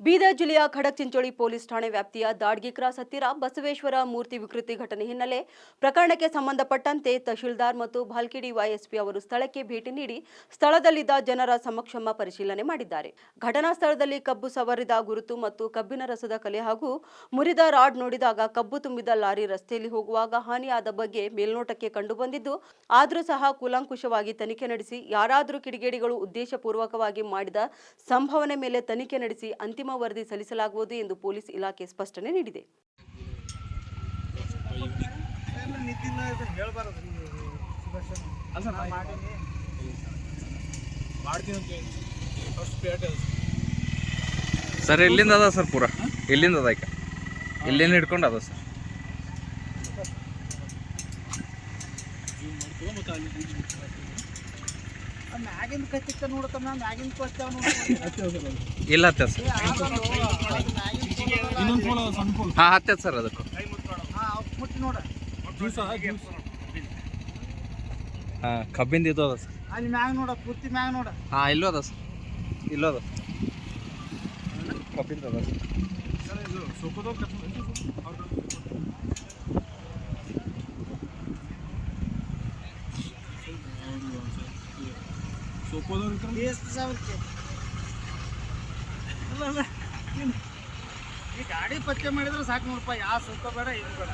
ಬೀದರ್ ಜಿಲ್ಲೆಯ ಖಡಕ್ ಚಿಂಚೋಳಿ ಪೊಲೀಸ್ ಠಾಣೆ ವ್ಯಾಪ್ತಿಯ ದಾಡ್ಗಿ ಕ್ರಾಸ್ ಹತ್ತಿರ ಬಸವೇಶ್ವರ ಮೂರ್ತಿ ವಿಕೃತಿ ಘಟನೆ ಹಿನ್ನೆಲೆ ಪ್ರಕರಣಕ್ಕೆ ಸಂಬಂಧಪಟ್ಟಂತೆ ತಹಶೀಲ್ದಾರ್ ಮತ್ತು ಭಾಲ್ಕಿಡಿ ವೈಎಸ್ಪಿ ಅವರು ಸ್ಥಳಕ್ಕೆ ಭೇಟಿ ನೀಡಿ ಸ್ಥಳದಲ್ಲಿದ್ದ ಜನರ ಸಮಕ್ಷಮ ಪರಿಶೀಲನೆ ಮಾಡಿದ್ದಾರೆ. ಘಟನಾ ಸ್ಥಳದಲ್ಲಿ ಕಬ್ಬು ಸವರಿದ ಗುರುತು ಮತ್ತು ಕಬ್ಬಿನ ರಸದ ಕಲೆ ಹಾಗೂ ಮುರಿದ ರಾಡ್ ನೋಡಿದಾಗ ಕಬ್ಬು ತುಂಬಿದ ಲಾರಿ ರಸ್ತೆಯಲ್ಲಿ ಹೋಗುವಾಗ ಹಾನಿಯಾದ ಬಗ್ಗೆ ಮೇಲ್ನೋಟಕ್ಕೆ ಕಂಡುಬಂದಿದ್ದು, ಆದರೂ ಸಹ ಕೂಲಂಕುಷವಾಗಿ ತನಿಖೆ ನಡೆಸಿ, ಯಾರಾದರೂ ಕಿಡಿಗೇಡಿಗಳು ಉದ್ದೇಶಪೂರ್ವಕವಾಗಿ ಮಾಡಿದ ಸಂಭವನೆ ಮೇಲೆ ತನಿಖೆ ನಡೆಸಿ ಅಂತಿಮ ವರದಿ ಸಲ್ಲಿಸಲಾಗುವುದು ಎಂದು ಪೊಲೀಸ್ ಇಲಾಖೆ ಸ್ಪಷ್ಟನೆ ನೀಡಿದೆ. ಸರ್, ಎಲ್ಲಿಂದ ಅದ ಸರ್ ಪೂರ? ಎಲ್ಲಿಂದ ಅದ ಈಗ? ಎಲ್ಲಿಂದ ಹಿಡ್ಕೊಂಡು ಅದ ಸರ್ ಮಾಡ್ತೀವಿ ಮತ್ತು ಅಲ್ಲಿ ಆ ಮ್ಯಾಗಿಂದ ಕತ್ತಿತ್ತ ನೋಡತ್ತಮ್ಮ ಮ್ಯಾಗಿಂದ ಕಚ್ಚಾವ ನೋಡಿ. ಇಲ್ಲ ಹತ್ತೆ ಸರ್. ಇನ್ನೊಂದು ಫೋನ್ ಸಣ್ಣ ಫೋನ್ ಹಾಂ ಸರ್ ಅದಕ್ಕೆ. ಹಾ ಅವ್ ಮುಟ್ಟಿ ನೋಡ. ಹಾಂ ಕಬ್ಬಿಂದ ಇದು ಅದ ಸರ್. ಅಲ್ಲಿ ಮ್ಯಾಗ ನೋಡ ಪೂರ್ತಿ ಮ್ಯಾಗ ನೋಡ. ಹಾಂ ಇಲ್ಲೋ ಅದ ಸರ್. ಇಲ್ಲೋ ಅದ. ಕಬ್ಬಿಂದ ಅದ ಸರ್. ಸೊಪ್ಪದವ್ರು ಇರ್ತಾರೆ ಎಷ್ಟು ಸಾವಿರಕ್ಕೆ? ಅಲ್ಲ, ಈ ಗಾಡಿ ಪತ್ತೆ ಮಾಡಿದ್ರೆ ಸಾಕು ನೋಡಪ್ಪ ಯಾವ ಸುಖ ಬೇಡ ಇದು ಬೇಡ.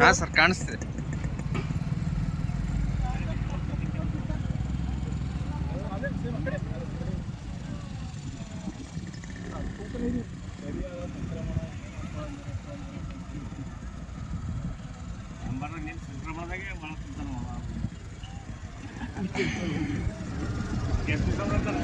ಹಾಂ ಸರ್ ಕಾಣಿಸ್ತಿದೆ. ಎಷ್ಟು ಸಾವಿರ ಅಂತಾರ?